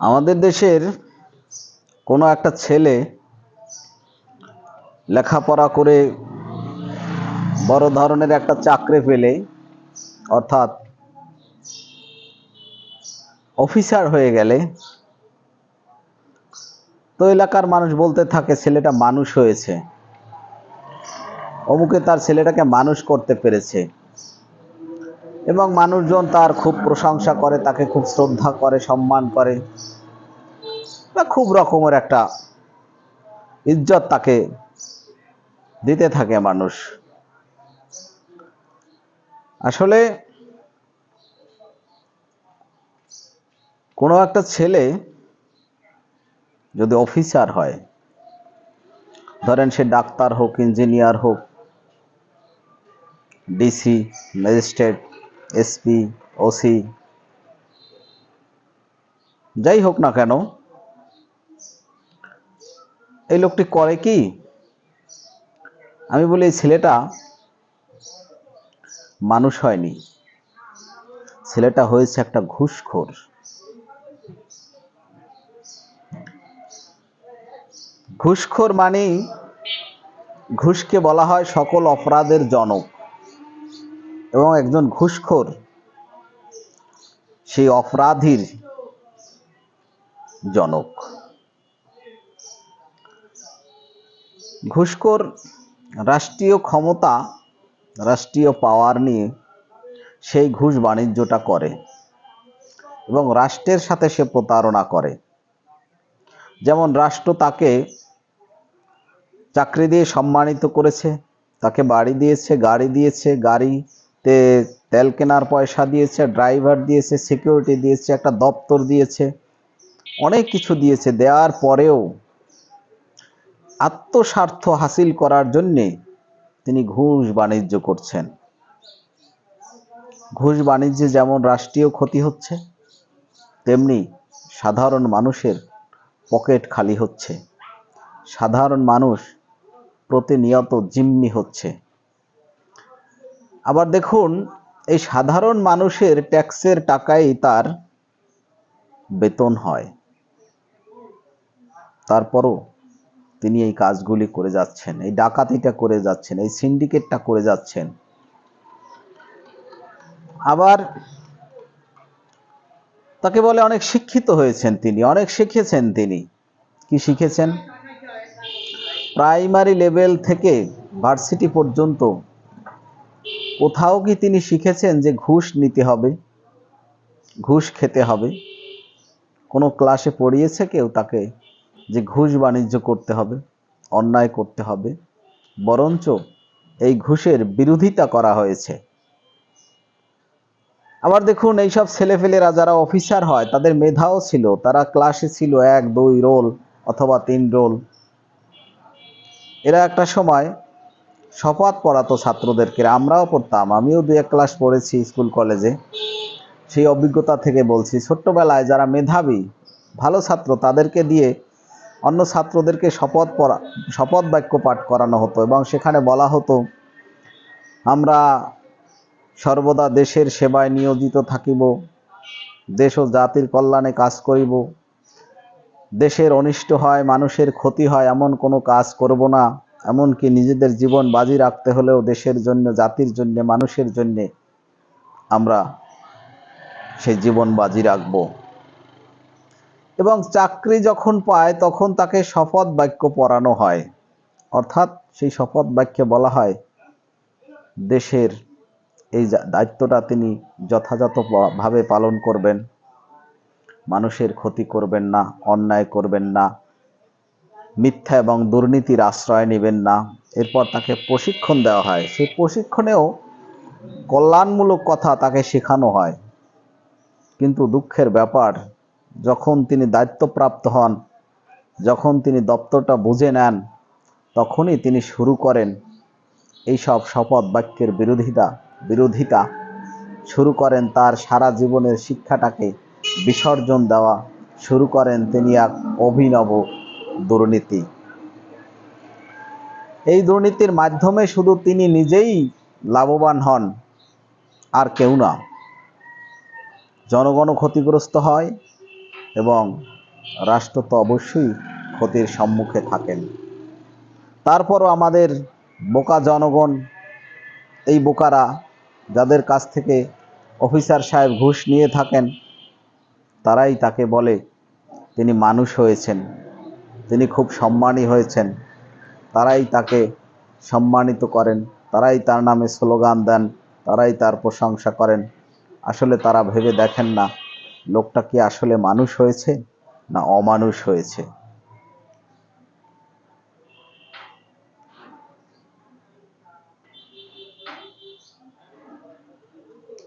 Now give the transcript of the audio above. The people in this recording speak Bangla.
আমাদের দেশের কোনো একটা ছেলে লেখাপড়া করে বড় ধরনের একটা চাকরি পেলে, অর্থাৎ অফিসার হয়ে গেলে, তো এলাকার মানুষ বলতে থাকে ছেলেটা মানুষ হয়েছে। অমুকে তার ছেলেটাকে মানুষ করতে পেরেছে। এবং মানুষজন তার খুব প্রশংসা করে, তাকে খুব শ্রদ্ধা করে, সম্মান করে বা খুব রকমের একটা ইজ্জত তাকে দিতে থাকে মানুষ। আসলে কোনো একটা ছেলে যদি অফিসার হয়, ধরেন সে ডাক্তার হোক, ইঞ্জিনিয়ার হোক, ডিসি, ম্যাজিস্ট্রেট এসপি, ওসি, যাই হোক না কেন, এই লোকটি করে কি? আমি বলি, এই ছেলেটা মানুষ হয়নি। ছেলেটা হয়েছে একটা ঘুষখোর। ঘুষখোর মানেই ঘুষকে বলা হয় সকল অপরাধের জনক। এবং একজন ঘুষখোর, সেই অপরাধীর জনক। ঘুষখোর রাষ্ট্রীয় ক্ষমতা, রাষ্ট্রীয় পাওয়ার নিয়ে সেই ঘুষ বাণিজ্যটা করে এবং রাষ্ট্রের সাথে সে প্রতারণা করে। যেমন রাষ্ট্র তাকে চাকরি দিয়ে সম্মানিত করেছে, তাকে বাড়ি দিয়েছে, গাড়ি দিয়েছে গাড়িতে তেল কেনার পয়সা দিয়েছে, ড্রাইভার দিয়েছে সিকিউরিটি দিয়েছে, একটা দপ্তর দিয়েছে, অনেক কিছু দিয়েছে। দেওয়ার পরেও আত্মস্বার্থ হাসিল করার জন্যে তিনি ঘুষ বাণিজ্য করছেন। ঘুষ বাণিজ্যে যেমন রাষ্ট্রীয় ক্ষতি হচ্ছে, তেমনি সাধারণ মানুষের পকেট খালি হচ্ছে। সাধারণ মানুষ প্রতিনিয়ত জিম্মি হচ্ছে। আবার দেখুন, এই সাধারণ মানুষের ট্যাক্সের টাকাই তার বেতন হয়। তারপরও তিনি এই কাজগুলি করে যাচ্ছেন, এই ডাকাতিটা করে যাচ্ছেন, এই সিন্ডিকেটটা করে যাচ্ছেন। আবার তাকে বলে অনেক শিক্ষিত হয়েছেন তিনি, অনেক শিখেছেন তিনি। কি শিখেছেন? প্রাইমারি লেভেল থেকে ভার্সিটি পর্যন্ত কোথাও কি তিনি শিখেছেন যে ঘুষ নিতে হবে? ঘুষ খেতে হবে। কোনো ক্লাসে পড়িয়েছে কেউ তাকে যে ঘুষ বাণিজ্য করতে হবে, অন্যায় করতে হবে? বরঞ্চ এই ঘুষের বিরোধিতা করা হয়েছে। আবার দেখুন, এইসব ছেলেফেলেরা যারা অফিসার হয়, তাদের মেধাও ছিল। তারা ক্লাসে ছিল এক, দুই রোল অথবা তিন রোল এরা একটা সময় শপথ পড়াতো ছাত্রদেরকে, আমরাও পড়তাম, আমিও দু এক ক্লাস পড়েছি স্কুল, কলেজে। সেই অভিজ্ঞতা থেকে বলছি, ছোট্টবেলায় যারা মেধাবী, ভালো ছাত্র, তাদেরকে দিয়ে অন্য ছাত্রদেরকে শপথ পড়া, শপথ বাক্য পাঠ করানো হতো এবং সেখানে বলা হতো, আমরা সর্বদা দেশের সেবায় নিয়োজিত থাকিব, দেশ ও জাতির কল্যাণে কাজ করিব, দেশের অনিষ্ট হয়, মানুষের ক্ষতি হয়, এমন কোনো কাজ করব না। এমনকি নিজেদের জীবন বাজি রাখতে হলেও দেশের জন্য, জাতির জন্য, মানুষের জন্যে আমরা সেই জীবন বাজি রাখব। এবং চাকরি যখন পায়, তখন তাকে শপথ বাক্য পড়ানো হয়। অর্থাৎ সেই শপথ বাক্যে বলা হয়, দেশের এই দায়িত্বটা তিনি যথাযথভাবে পালন করবেন। মানুষের ক্ষতি করবেন না, অন্যায় করবেন না। মিথ্যা এবং দুর্নীতির আশ্রয় নেবেন না। এরপর তাকে প্রশিক্ষণ দেওয়া হয়। সেই প্রশিক্ষণেও কল্যাণমূলক কথা তাকে শেখানো হয়। কিন্তু দুঃখের ব্যাপার, যখন তিনি দায়িত্বপ্রাপ্ত হন, যখন তিনি দপ্তরটা বুঝে নেন, তখনই তিনি শুরু করেন এইসব শপথ বাক্যের বিরোধিতা বিরোধিতা। শুরু করেন তার সারা জীবনের শিক্ষাটাকে বিসর্জন দেওয়া। শুরু করেন তিনি এক অভিনব দুর্নীতি। এই দুর্নীতির মাধ্যমে শুধু তিনি নিজেই লাভবান হন, আর কেউ না। জনগণও ক্ষতিগ্রস্ত হয় এবং রাষ্ট্র তো অবশ্যই ক্ষতির সম্মুখে থাকেন। তারপরও আমাদের বোকা জনগণ, এই বোকারা যাদের কাছ থেকে অফিসার সাহেব ঘুষ নিয়ে থাকেন, তারাই তাকে বলে তিনি মানুষ হয়েছেন। তিনি খুব সম্মানী হয়েছেন। তারাই তাকে সম্মানিত করেন, তারাই তার নামে স্লোগান দেন, তারাই তার প্রশংসা করেন। আসলে তারা ভেবে দেখেন না, লোকটা কি আসলে মানুষ হয়েছে না অমানুষ হয়েছে।